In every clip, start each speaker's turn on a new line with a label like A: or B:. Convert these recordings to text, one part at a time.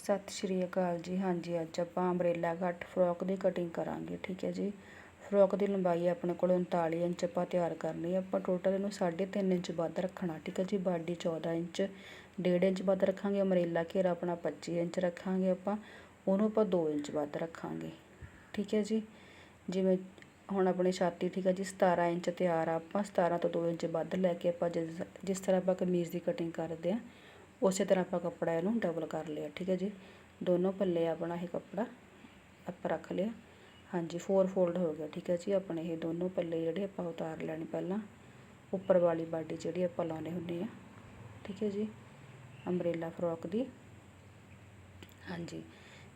A: ਸਤਿ ਸ਼੍ਰੀ ਅਕਾਲ ਜੀ। ਹਾਂਜੀ, ਅੱਜ ਆਪਾਂ ਅੰਬਰੇਲਾ ਕੱਟ ਫਰੋਕ ਦੀ ਕਟਿੰਗ ਕਰਾਂਗੇ, ਠੀਕ ਹੈ ਜੀ? ਫਰੋਕ ਦੀ ਲੰਬਾਈ ਆਪਣੇ ਕੋਲ 39 ਇੰਚ ਆਪਾਂ ਤਿਆਰ ਕਰਨੀ ਹੈ। ਆਪਾਂ ਟੋਟਲ ਇਹਨੂੰ 3.5 ਇੰਚ ਵੱਧ ਰੱਖਣਾ, ਠੀਕ ਹੈ ਜੀ? ਬਾਡੀ 14 ਇੰਚ 1.5 ਇੰਚ ਵੱਧ ਰੱਖਾਂਗੇ। ਅੰਬਰੇਲਾ ਘੇਰਾ ਆਪਣਾ 25 ਇੰਚ ਰੱਖਾਂਗੇ ਆਪਾਂ। ਉਹਨੂੰ ਆਪਾਂ 2 ਇੰਚ ਵੱਧ ਰੱਖਾਂਗੇ, ਠੀਕ ਹੈ ਜੀ? ਜਿਵੇਂ ਹੁਣ ਆਪਣੀ ਛਾਤੀ, ਠੀਕ ਹੈ ਜੀ? 17 ਇੰਚ ਤਿਆਰ ਆ ਆਪਾਂ। 17 ਤੋਂ 2 ਇੰਚ ਵੱਧ ਲੈ ਕੇ ਆਪਾਂ ਜਿਸ ਜਿਸ ਤਰ੍ਹਾਂ ਆਪਾਂ ਕਮੀਜ਼ ਦੀ ਕਟਿੰਗ ਕਰਦੇ ਆ ਉਸੇ ਤਰ੍ਹਾਂ ਆਪਾਂ ਕੱਪੜਾ ਇਹਨੂੰ ਡਬਲ ਕਰ ਲਿਆ, ਠੀਕ ਹੈ ਜੀ। ਦੋਨੋਂ ਪੱਲੇ ਆਪਣਾ ਇਹ ਕੱਪੜਾ ਆਪਾਂ ਰੱਖ ਲਿਆ। ਹਾਂਜੀ ਫੋਰ ਫੋਲਡ ਹੋ ਗਿਆ, ਠੀਕ ਹੈ ਜੀ। ਆਪਣੇ ਇਹ ਦੋਨੋਂ ਪੱਲੇ ਜਿਹੜੇ ਆਪਾਂ ਉਤਾਰ ਲੈਣੇ ਪਹਿਲਾਂ, ਉੱਪਰ ਵਾਲੀ ਬਾਡੀ ਜਿਹੜੀ ਆਪਾਂ ਲਾਉਣੇ ਹੁੰਦੇ ਆ, ਠੀਕ ਹੈ ਜੀ। ਅੰਬਰੇਲਾ ਫਰੋਕ ਦੀ। ਹਾਂਜੀ,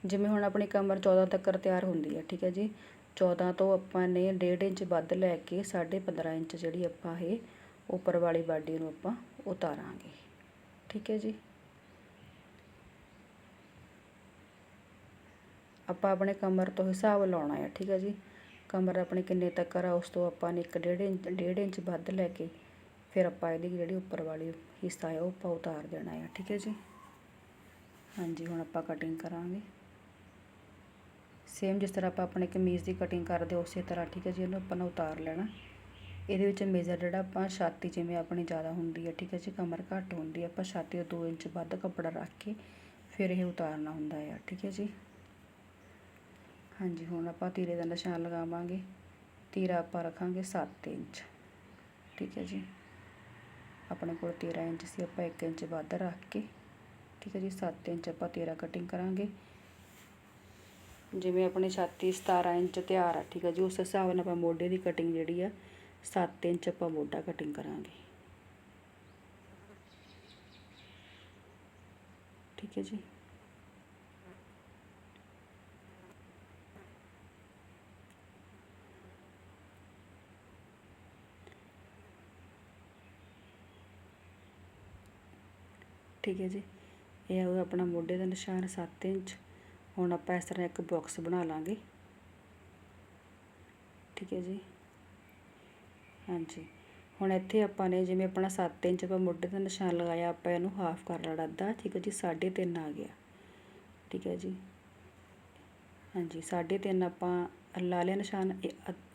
A: ਜਿਵੇਂ ਹੁਣ ਆਪਣੀ ਕਮਰ 14 ਤੱਕ ਤਿਆਰ ਹੁੰਦੀ ਹੈ ਠੀਕ ਹੈ ਜੀ। 14 ਤੋਂ ਆਪਾਂ ਨੇ 1.5 ਇੰਚ ਵੱਧ ਲੈ ਕੇ 15.5 ਇੰਚ ਜਿਹੜੀ ਆਪਾਂ ਇਹ ਉੱਪਰ ਵਾਲੀ ਬਾਡੀ ਨੂੰ ਆਪਾਂ ਉਤਾਰਾਂਗੇ। ਠੀਕ ਹੈ ਜੀ। ਆਪਾਂ ਆਪਣੇ ਕਮਰ ਤੋਂ ਹਿਸਾਬ ਲਾਉਣਾ ਹੈ, ਠੀਕ ਹੈ ਜੀ। ਕਮਰ ਆਪਣੇ ਕਿੰਨੇ ਤੱਕ ਆ, ਉਸ ਤੋਂ ਆਪਾਂ ਨੇ 1.5 ਇੰਚ 1.5 ਇੰਚ ਵੱਧ ਲੈ ਕੇ ਫਿਰ ਆਪਾਂ ਇਹਦੀ ਜਿਹੜੀ ਉੱਪਰ ਵਾਲੀ ਹਿੱਸਾ ਹੈ, ਉਹ ਆਪਾਂ ਉਤਾਰ ਦੇਣਾ ਹੈ, ਠੀਕ ਹੈ ਜੀ। ਹਾਂਜੀ, ਹੁਣ ਆਪਾਂ ਕਟਿੰਗ ਕਰਾਂਗੇ। ਸੇਮ ਜਿਸ ਤਰ੍ਹਾਂ ਆਪਾਂ ਆਪਣੇ ਕਮੀਜ਼ ਦੀ ਕਟਿੰਗ ਕਰਦੇ ਉਸੇ ਤਰ੍ਹਾਂ, ਠੀਕ ਹੈ ਜੀ, ਇਹਨੂੰ ਆਪਾਂ ਨੇ ਉਤਾਰ ਲੈਣਾ। ਇਹਦੇ ਵਿੱਚ ਮੇਜਰ ਜਿਹੜਾ ਆਪਾਂ ਛਾਤੀ ਜਿਵੇਂ ਆਪਣੀ ਜ਼ਿਆਦਾ ਹੁੰਦੀ ਹੈ ਠੀਕ ਹੈ ਜੀ, ਕਮਰ ਘੱਟ ਹੁੰਦੀ ਹੈ ਆਪਾਂ ਛਾਤੀ ਤੋਂ 2 ਇੰਚ ਵੱਧ ਕੱਪੜਾ ਰੱਖ ਕੇ ਫਿਰ ਇਹ ਉਤਾਰਨਾ ਹੁੰਦਾ ਹੈ ਠੀਕ ਹੈ ਜੀ। ਹਾਂਜੀ, ਹੁਣ ਆਪਾਂ ਤੀਰੇ ਦਾ ਨਿਸ਼ਾਨ ਲਗਾਵਾਂਗੇ। ਤੀਰਾ ਆਪਾਂ ਰੱਖਾਂਗੇ 7 ਇੰਚ, ਠੀਕ ਹੈ ਜੀ। ਆਪਣੇ ਕੋਲ 13 ਇੰਚ ਸੀ, ਆਪਾਂ 1 ਇੰਚ ਵੱਧ ਰੱਖ ਕੇ, ਠੀਕ ਹੈ ਜੀ 7 ਇੰਚ ਆਪਾਂ ਤੀਰਾ ਕਟਿੰਗ ਕਰਾਂਗੇ। ਜਿਵੇਂ ਆਪਣੀ ਛਾਤੀ 17 ਇੰਚ ਤਿਆਰ ਆ, ਠੀਕ ਹੈ ਜੀ, ਉਸ ਹਿਸਾਬ ਨਾਲ ਆਪਾਂ ਮੋਢੇ ਦੀ ਕਟਿੰਗ ਜਿਹੜੀ ਆ 7 ਇੰਚ ਆਪਾਂ ਮੋਢਾ ਕਟਿੰਗ ਕਰਾਂਗੇ। ਠੀਕ ਹੈ ਜੀ। ਠੀਕ ਹੈ ਜੀ। ਇਹ ਹੋਇਆ ਆਪਣਾ ਮੋਢੇ ਦਾ ਨਿਸ਼ਾਨ 7 ਇੰਚ। ਹੁਣ ਆਪਾਂ ਇਸ ਤਰ੍ਹਾਂ ਇੱਕ ਬਾਕਸ ਬਣਾ ਲਾਂਗੇ। ਠੀਕ ਹੈ ਜੀ। ਹਾਂਜੀ। ਹੁਣ ਇੱਥੇ ਆਪਾਂ ਨੇ ਜਿਵੇਂ ਆਪਣਾ ਸੱਤ ਇੰਚ ਆਪਾਂ ਮੋਢੇ ਦਾ ਨਿਸ਼ਾਨ ਲਗਾਇਆ, ਆਪਾਂ ਇਹਨੂੰ ਹਾਫ ਕਰ ਲੈਣਾ ਅੱਧਾ। ਠੀਕ ਹੈ ਜੀ 3.5 ਆ ਗਿਆ। ਠੀਕ ਹੈ ਜੀ। ਹਾਂਜੀ 3.5 ਆਪਾਂ ਲਾ ਲਿਆ ਨਿਸ਼ਾਨ।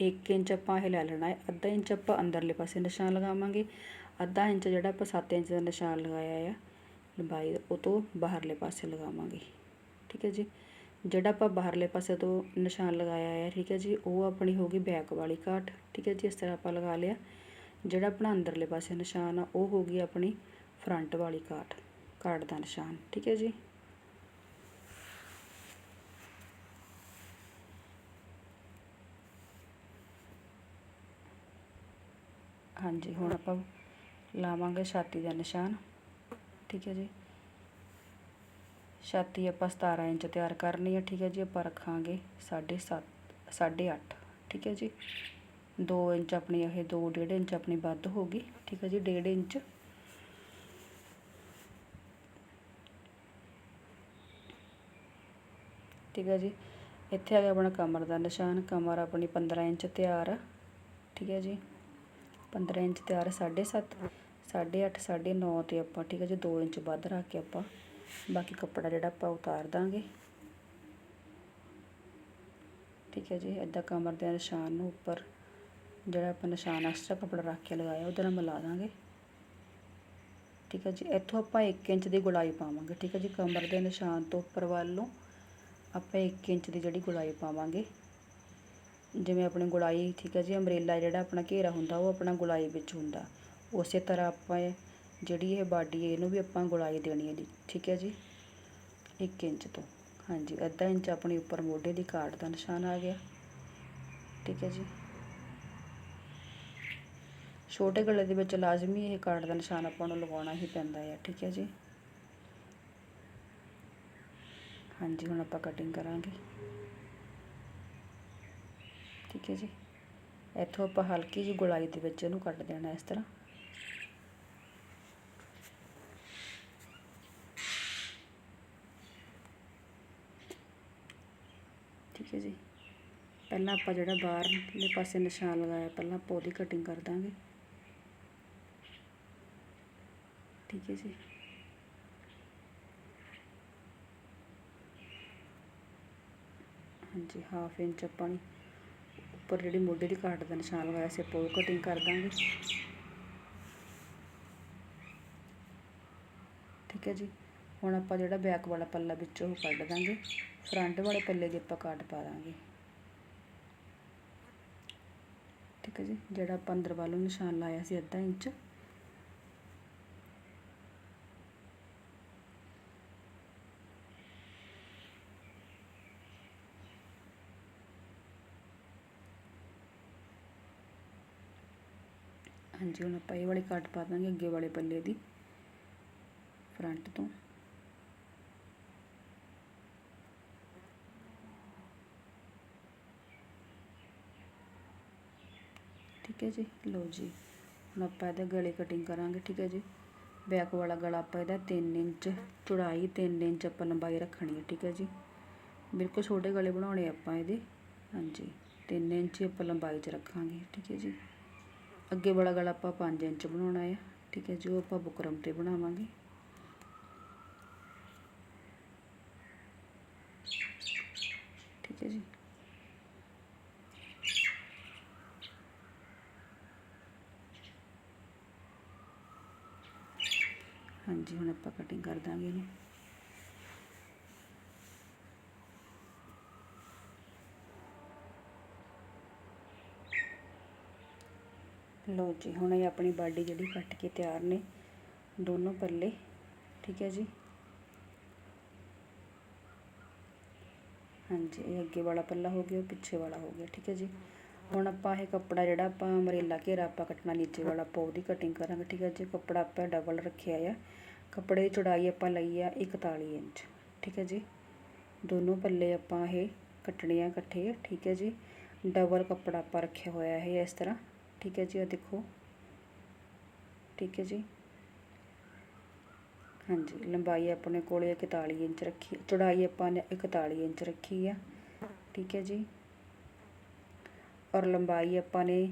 A: 1 ਇੰਚ ਆਪਾਂ ਇਹ ਲੈ ਲੈਣਾ ਹੈ। ਅੱਧਾ ਇੰਚ ਆਪਾਂ ਅੰਦਰਲੇ ਪਾਸੇ ਨਿਸ਼ਾਨ ਲਗਾਵਾਂਗੇ। ਅੱਧਾ ਇੰਚ ਜਿਹੜਾ ਆਪਾਂ 7 ਇੰਚ ਦਾ ਨਿਸ਼ਾਨ ਲਗਾਇਆ ਆ, ਲੰਬਾਈ ਉਹ ਤੋਂ ਬਾਹਰਲੇ ਪਾਸੇ ਲਗਾਵਾਂਗੇ। ਠੀਕ ਹੈ ਜੀ। ਜਿਹੜਾ ਆਪਾਂ ਬਾਹਰਲੇ ਪਾਸੇ ਤੋਂ ਨਿਸ਼ਾਨ ਲਗਾਇਆ ਹੈ ਠੀਕ ਹੈ ਜੀ, ਉਹ ਆਪਣੀ ਹੋ ਗਈ ਬੈਕ ਵਾਲੀ ਘਾਟ, ਠੀਕ ਹੈ ਜੀ, ਇਸ ਤਰ੍ਹਾਂ ਆਪਾਂ ਲਗਾ ਲਿਆ। ਜਿਹੜਾ ਆਪਣਾ ਅੰਦਰਲੇ ਪਾਸੇ ਨਿਸ਼ਾਨ ਆ, ਉਹ ਹੋ ਗਈ ਆਪਣੀ ਫਰੰਟ ਵਾਲੀ ਘਾਟ ਘਾਟ ਦਾ ਨਿਸ਼ਾਨ, ਠੀਕ ਹੈ ਜੀ। ਹਾਂਜੀ, ਹੁਣ ਆਪਾਂ ਲਾਵਾਂਗੇ ਛਾਤੀ ਦਾ ਨਿਸ਼ਾਨ, ਠੀਕ ਹੈ ਜੀ। ਛਾਤੀ ਆਪਾਂ 17 ਇੰਚ ਤਿਆਰ ਕਰਨੀ ਹੈ ਠੀਕ ਹੈ ਜੀ, ਆਪਾਂ ਰੱਖਾਂਗੇ 7.5 8.5 ਠੀਕ ਹੈ ਜੀ। 2 ਇੰਚ ਆਪਣੀ ਇਹ 2 1.5 ਇੰਚ ਆਪਣੀ ਵੱਧ ਹੋ ਗਈ, ਠੀਕ ਹੈ ਜੀ 1.5 ਇੰਚ। ਠੀਕ ਹੈ ਜੀ, ਇੱਥੇ ਆ ਗਿਆ ਆਪਣਾ ਕਮਰ ਦਾ ਨਿਸ਼ਾਨ, ਕਮਰ ਆਪਣੀ 15 ਇੰਚ ਤਿਆਰ ਠੀਕ ਹੈ ਜੀ। 15 ਇੰਚ ਤਿਆਰ 7.5 8.5 9.5 ਤੇ ਆਪਾਂ, ਠੀਕ ਹੈ ਜੀ 2 ਇੰਚ ਵੱਧ ਰੱਖ ਕੇ ਆਪਾਂ ਬਾਕੀ ਕੱਪੜਾ ਜਿਹੜਾ ਆਪਾਂ ਉਤਾਰ ਦਾਂਗੇ। ਠੀਕ ਹੈ ਜੀ ਇਦਾਂ ਕਮਰ ਦੇ ਨਿਸ਼ਾਨ ਨੂੰ ਉੱਪਰ ਜਿਹੜਾ ਆਪਾਂ ਨਿਸ਼ਾਨ ਐਕਸਟਰਾ ਕੱਪੜਾ ਰੱਖ ਕੇ ਲਗਾਇਆ, ਉਹਦੇ ਨਾਲ ਮਿਲਾ ਦਾਂਗੇ। ਠੀਕ ਹੈ ਜੀ, ਇੱਥੋਂ ਆਪਾਂ 1 ਇੰਚ ਦੀ ਗੁਲਾਈ ਪਾਵਾਂਗੇ। ਠੀਕ ਹੈ ਜੀ, ਕਮਰ ਦੇ ਨਿਸ਼ਾਨ ਤੋਂ ਉੱਪਰ ਵੱਲੋਂ ਆਪਾਂ 1 ਇੰਚ ਦੀ ਜਿਹੜੀ ਗੁਲਾਈ ਪਾਵਾਂਗੇ। ਜਿਵੇਂ ਆਪਣੀ ਗੁਲਾਈ, ਠੀਕ ਹੈ ਜੀ, ਅੰਬਰੇਲਾ ਜਿਹੜਾ ਆਪਣਾ ਘੇਰਾ ਹੁੰਦਾ, ਉਹ ਆਪਣਾ ਗੁਲਾਈ ਵਿੱਚ ਹੁੰਦਾ। ਉਸੇ ਤਰ੍ਹਾਂ ਆਪਾਂ ਜਿਹੜੀ ਇਹ ਬਾਡੀ ਹੈ, ਇਹਨੂੰ ਵੀ ਆਪਾਂ ਗੁਲਾਈ ਦੇਣੀ ਹੈ ਜੀ। ਠੀਕ ਹੈ ਜੀ? 1 ਇੰਚ ਤੋਂ। ਹਾਂਜੀ, ਅੱਧਾ ਇੰਚ ਆਪਣੀ ਉੱਪਰ ਮੋਢੇ ਦੀ ਕਾਟ ਦਾ ਨਿਸ਼ਾਨ ਆ ਗਿਆ। ਠੀਕ ਹੈ ਜੀ? ਛੋਟੇ ਗਲੇ ਦੇ ਵਿੱਚ ਲਾਜ਼ਮੀ ਇਹ ਕਾਟ ਦਾ ਨਿਸ਼ਾਨ ਆਪਾਂ ਨੂੰ ਲਗਾਉਣਾ ਹੀ ਪੈਂਦਾ ਹੈ। ਠੀਕ ਹੈ ਜੀ? ਹਾਂਜੀ, ਹੁਣ ਆਪਾਂ ਕਟਿੰਗ ਕਰਾਂਗੇ। ਠੀਕ ਹੈ ਜੀ? ਇੱਥੋਂ ਆਪਾਂ ਹਲਕੀ ਜਿਹੀ ਗੁਲਾਈ ਦੇ ਵਿੱਚ ਇਹਨੂੰ ਕੱਟ ਦੇਣਾ ਇਸ ਤਰ੍ਹਾਂ। ਠੀਕ ਹੈ ਜੀ। ਪਹਿਲਾਂ ਆਪਾਂ ਜਿਹੜਾ ਬਾਹਰਲੇ ਪਾਸੇ ਨਿਸ਼ਾਨ ਲਗਾਇਆ, ਪਹਿਲਾਂ ਆਪਾਂ ਉਹਦੀ ਕਟਿੰਗ ਕਰ ਦਾਂਗੇ। ਠੀਕ ਹੈ ਜੀ। ਹਾਂਜੀ ਹਾਫ ਇੰਚ ਆਪਾਂ ਨੇ ਉੱਪਰ ਜਿਹੜੀ ਮੋਢੇ ਦੀ ਕਾਟ ਦਾ ਨਿਸ਼ਾਨ ਲਗਾਇਆ ਸੀ, ਆਪਾਂ ਉਹ ਕਟਿੰਗ ਕਰ ਦਾਂਗੇ। ਠੀਕ ਹੈ ਜੀ। ਹੁਣ ਆਪਾਂ ਜਿਹੜਾ ਬੈਕ ਵਾਲਾ ਪੱਲਾ ਵਿੱਚੋਂ ਕੱਢ ਦਾਂਗੇ। ਫਰੰਟ ਵਾਲੇ ਪੱਲੇ ਦੀ ਆਪਾਂ ਕਾਟ ਪਾ ਦਾਂਗੇ। ਠੀਕ ਹੈ ਜੀ, ਜਿਹੜਾ ਆਪਾਂ ਅੰਦਰ ਵੱਲੋਂ ਨਿਸ਼ਾਨ ਲਾਇਆ ਸੀ ਅੱਧਾ ਇੰਚ। ਹਾਂਜੀ, ਹੁਣ ਆਪਾਂ ਇਹ ਵਾਲੇ ਕੱਟ ਪਾ ਦਾਂਗੇ ਅੱਗੇ ਵਾਲੇ ਪੱਲੇ ਦੀ, ਫਰੰਟ ਤੋਂ। ਠੀਕ ਹੈ ਜੀ। ਲਓ ਜੀ, ਹੁਣ ਆਪਾਂ ਇਹਦੇ ਗਲੇ ਕਟਿੰਗ ਕਰਾਂਗੇ, ਠੀਕ ਹੈ ਜੀ। ਬੈਕ ਵਾਲਾ ਗਲਾ ਆਪਾਂ ਇਹਦਾ 3 ਇੰਚ, ਚੌੜਾਈ 3 ਇੰਚ ਆਪਾਂ ਲੰਬਾਈ ਰੱਖਣੀ ਹੈ, ਠੀਕ ਹੈ ਜੀ। ਬਿਲਕੁਲ ਛੋਟੇ ਗਲੇ ਬਣਾਉਣੇ ਆਪਾਂ ਇਹਦੇ। ਹਾਂਜੀ 3 ਇੰਚ ਆਪਾਂ ਲੰਬਾਈ 'ਚ ਰੱਖਾਂਗੇ, ਠੀਕ ਹੈ ਜੀ। ਅੱਗੇ ਵਾਲਾ ਗਲਾ ਆਪਾਂ 5 ਇੰਚ ਬਣਾਉਣਾ ਹੈ, ਠੀਕ ਹੈ ਜੋ ਆਪਾਂ ਬੁਕਰਮ ਤੇ ਬਣਾਵਾਂਗੇ। ਠੀਕ ਹੈ ਜੀ। ਹਾਂਜੀ, ਹੁਣ ਆਪਾਂ ਕਟਿੰਗ ਕਰ ਦਾਂਗੇ ਇਹਨੂੰ। ਲਓ ਜੀ, ਹੁਣ ਇਹ ਆਪਣੀ ਬਾਡੀ ਜਿਹੜੀ ਕੱਟ ਕੇ ਤਿਆਰ ਨੇ, ਦੋਨੋਂ ਪੱਲੇ, ਠੀਕ ਹੈ ਜੀ? ਹਾਂਜੀ, ਇਹ ਅੱਗੇ ਵਾਲਾ ਪੱਲਾ ਹੋ ਗਿਆ ਪਿੱਛੇ ਵਾਲਾ ਹੋ ਗਿਆ, ਠੀਕ ਹੈ ਜੀ? ਹੁਣ ਆਪਾਂ ਇਹ ਕੱਪੜਾ ਜਿਹੜਾ ਆਪਾਂ ਮਰੇਲਾ ਘੇਰਾ ਆਪਾਂ ਕੱਟਣਾ, ਨੀਚੇ ਵਾਲਾ ਆਪਾਂ ਉਹਦੀ ਕਟਿੰਗ ਕਰਾਂਗੇ, ਠੀਕ ਹੈ ਜੀ? ਕੱਪੜਾ ਆਪਾਂ ਡਬਲ ਰੱਖਿਆ ਆ। ਕੱਪੜੇ ਦੀ ਚੌੜਾਈ ਆਪਾਂ ਲਈ ਆ 41 ਇੰਚ, ਠੀਕ ਹੈ ਜੀ। ਦੋਨੋਂ ਪੱਲੇ ਆਪਾਂ ਇਹ ਕੱਟਣੇ ਆ ਇਕੱਠੇ, ਠੀਕ ਹੈ ਜੀ। ਡਬਲ ਕੱਪੜਾ ਆਪਾਂ ਰੱਖਿਆ ਹੋਇਆ ਹੈ ਇਸ ਤਰ੍ਹਾਂ, ਠੀਕ ਹੈ ਜੀ ਆ ਦੇਖੋ। ਠੀਕ ਹੈ ਜੀ। ਹਾਂਜੀ, ਲੰਬਾਈ ਆਪਣੇ ਕੋਲੇ 41 ਇੰਚ ਰੱਖੀ, ਚੌੜਾਈ ਆਪਾਂ ਨੇ 41 ਇੰਚ ਰੱਖੀ ਆ, ਠੀਕ ਹੈ ਜੀ। ਔਰ ਲੰਬਾਈ ਆਪਾਂ ਨੇ,